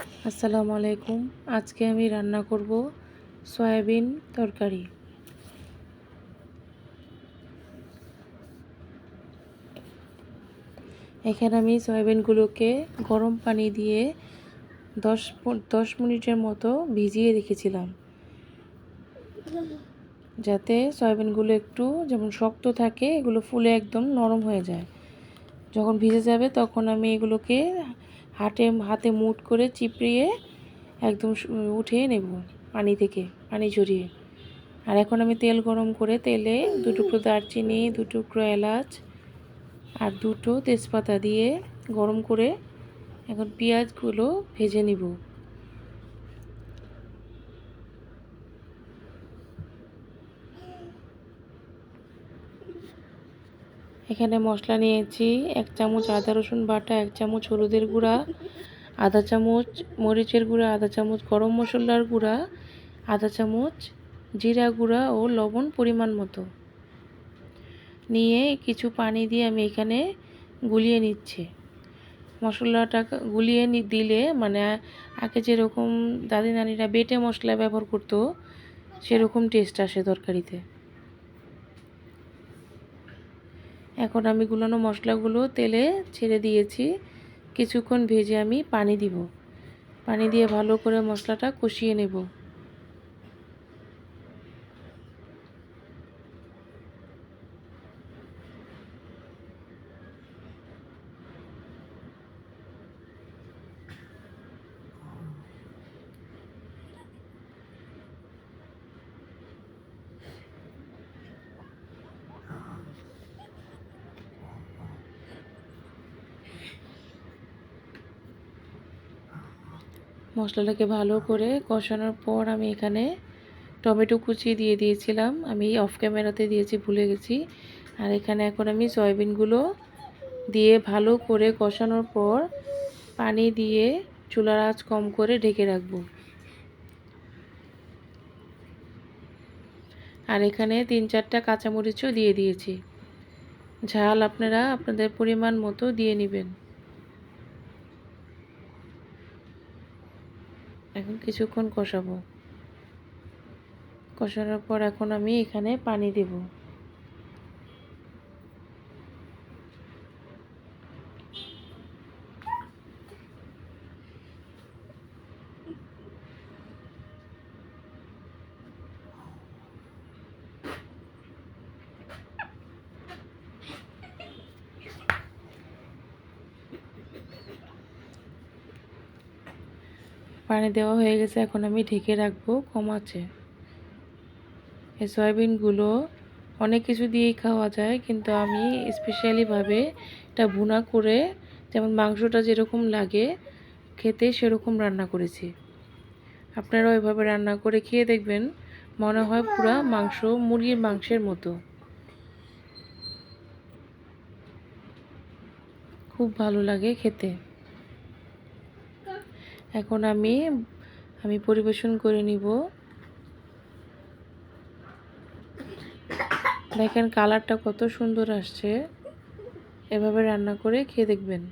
আসসালামু আলাইকুম। আজকে আমি রান্না করব সয়াবিন তরকারি। এখানে আমি সয়াবিনগুলোকে গরম পানি দিয়ে দশ দশ মিনিটের মতো ভিজিয়ে রেখেছিলাম। যাতে সয়াবিনগুলো একটু যেমন শক্ত থাকে, এগুলো ফুলে একদম নরম হয়ে যায়। যখন ভিজে যাবে তখন আমি এগুলোকে হাতে হাতে মুট করে চিপড়িয়ে একদম উঠিয়ে নেব পানি থেকে, পানি ঝরিয়ে। আর এখন আমি তেল গরম করে তেলে দুটুকরো দারচিনি, দু টুকরো এলাচ আর দুটো তেজপাতা দিয়ে গরম করে এখন পেঁয়াজগুলো ভেজে নিব। এখানে মশলা নিয়েছি, এক চামচ আদা, রসুন বাটা, এক চামচ হলুদের গুঁড়া, আধা চামচ মরিচের গুঁড়া, আধা চামচ গরম মশলার গুঁড়া, আধা চামচ জিরা গুঁড়া ও লবণ পরিমাণ মতো। নিয়ে কিছু পানি দিয়ে আমি এখানে গুলিয়ে নিচ্ছি। মশলাটা গুলিয়ে দিলে মানে আগে যেরকম দাদি নানিরা বেটে মশলা ব্যবহার করতো, সেরকম টেস্ট আসে তরকারিতে। এখন আমি গুলানো মশলাগুলো তেলে ছেড়ে দিয়েছি। কিছুক্ষণ ভেজে আমি পানি দিব। পানি দিয়ে ভালো করে মশলাটা কষিয়ে নেব। মশলাটাকে ভালো করে কষানোর পর আমি এখানে টমেটো কুচি দিয়ে দিয়েছিলাম। আমি অফ ক্যামেরাতে দিয়েছি, ভুলে গেছি। আর এখানে এখন আমি সয়াবিনগুলো দিয়ে ভালো করে কষানোর পর পানি দিয়ে চুলার আঁচ কম করে ঢেকে রাখব। আর এখানে তিন চারটা কাঁচামরিচও দিয়ে দিয়েছি। ঝাল আপনারা আপনাদের পরিমাণ মতো দিয়ে নেবেন। এখন কিছুক্ষণ কষাবো। কষানোর পর এখন আমি এখানে পানি দেব। পানি দেওয়া হয়ে গেছে, এখন আমি ঢেকে রাখব কম আছে এই সয়াবিনগুলো অনেক কিছু দিয়েই খাওয়া যায়, কিন্তু আমি স্পেশালিভাবে এটা ভুনা করে যেমন মাংসটা যেরকম লাগে খেতে সেরকম রান্না করেছি। আপনারা ওইভাবে রান্না করে খেয়ে দেখবেন, মনে হয় পুরা মাংস মুরগির মাংসের মতো। খুব ভালো লাগে খেতে। এখন আমি আমি পরিবেশন করে নিব। দেখেন কালারটা কত সুন্দর আসছে। এভাবে রান্না করে খেয়ে দেখবেন।